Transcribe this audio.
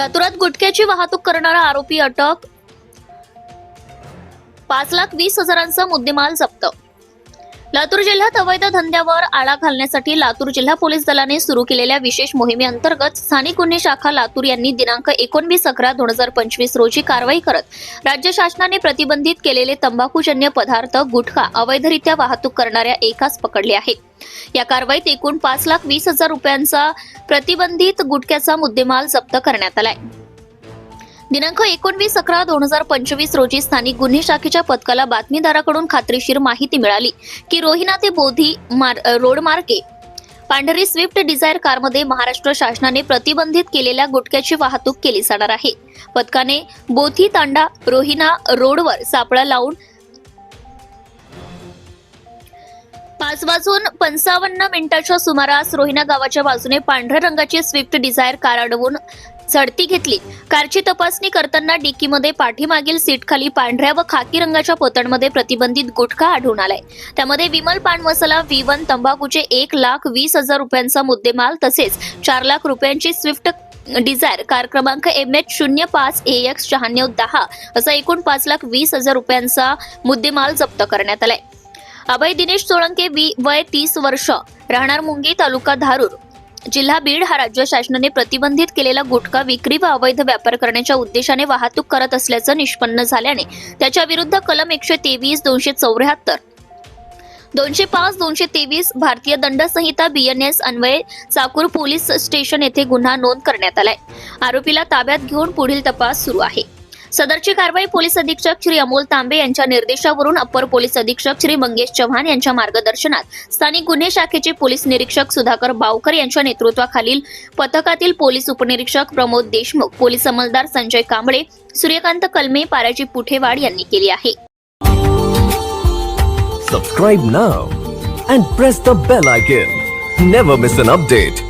लातूरात गुटख्याची वाहतूक करणारा आरोपी अटक. पाच लाख वीस हजारांचा मुद्देमाल जप्त. लातूर जिल्ह्यात अवैध धंद्यावर आळा घालण्यासाठी लातूर जिल्हा पोलीस दलाने सुरू केलेल्या विशेष मोहिमेअंतर्गत स्थानिक गुन्हे शाखा लातूर यांनी दिनांक एकोणवीस अकरा दोन हजार पंचवीस रोजी कारवाई करत राज्य शासनाने प्रतिबंधित केलेले तंबाखूजन्य पदार्थ गुटखा अवैधरित्या वाहतूक करणाऱ्या एकास पकडले आहे या कारवाईत एकूण पाच लाख वीस हजार रुपयांचा प्रतिबंधित गुटख्याचा मुद्देमाल जप्त करण्यात आलाय. दिनांक एकोणवीस अकरा दोन हजार पंचवीस रोजी स्थानिक गुन्हे शाखेच्या पथकाला बातमीदाराकडून खात्रीशीर माहिती मिळाली की रोहिना ते बोधी मार- रोड मार्गे पांढरी स्विफ्ट डिझायर कारमध्ये महाराष्ट्र शासनाने प्रतिबंधित केलेल्या गुटख्याची वाहतूक केली जाणार आहे. पथकाने बोथी तांडा रोहिना रोडवर सापळा लावून पाच वाजून पंचावन्न मिनिटाच्या सुमारास रोहिना गावाच्या बाजूने पांढऱ्या रंगाची स्विफ्ट डिझायर कार अडवून झडती घेतली. कारची तपासणी करताना डिक्कीमध्ये पाठीमागील सीटखाली पांढऱ्या व खाकी रंगाच्या पोतणमध्ये प्रतिबंधित गुटखा आढळून आलाय. त्यामध्ये विमल पान मसाला व्ही वन तंबाखूचे एक लाख वीस हजार रुपयांचा मुद्देमाल तसेच चार लाख रुपयांची स्विफ्ट डिझायर कार क्रमांक एम एच शून्य पाच ए एक्स शहाण्णव दहा असा एकूण पाच लाख वीस हजार रुपयांचा मुद्देमाल जप्त करण्यात आलाय. अभय दिनेश सोळंके वी वय तीस वर्ष. राहणार मुंगी तालुका धारूर. जिल्हा बीड हा राज्य शासनाने प्रतिबंधित केलेला गुटखा विक्री व अवैध व्यापार करण्याच्या उद्देशाने वाहतूक करत असल्याचं निष्पन्न झाल्याने त्याच्या विरुद्ध कलम एकशे तेवीस दोनशे चौऱ्याहत्तर दोनशे पाच दोनशे तेवीस भारतीय दंड संहिता बीएनएस अन्वये चाकूर पोलीस स्टेशन येथे गुन्हा नोंद करण्यात आलाय. आरोपीला ताब्यात घेऊन पुढील तपास सुरू आहे. सदरची कारवाई पोलीस अधीक्षक श्री अमोल तांबे यांच्या निर्देशावरून अप्पर पोलीस अधीक्षक श्री मंगेश चव्हाण यांच्या मार्गदर्शनात स्थानिक गुन्हे शाखेचे पोलीस निरीक्षक सुधाकर बावकर यांच्या नेतृत्वाखालील पथकातील पोलीस उपनिरीक्षक प्रमोद देशमुख पोलीस अंमलदार संजय कांबळे सूर्यकांत कलमे पाराजी पुठेवाड यांनी केली आहे Subscribe now and press the bell icon. Never miss an update.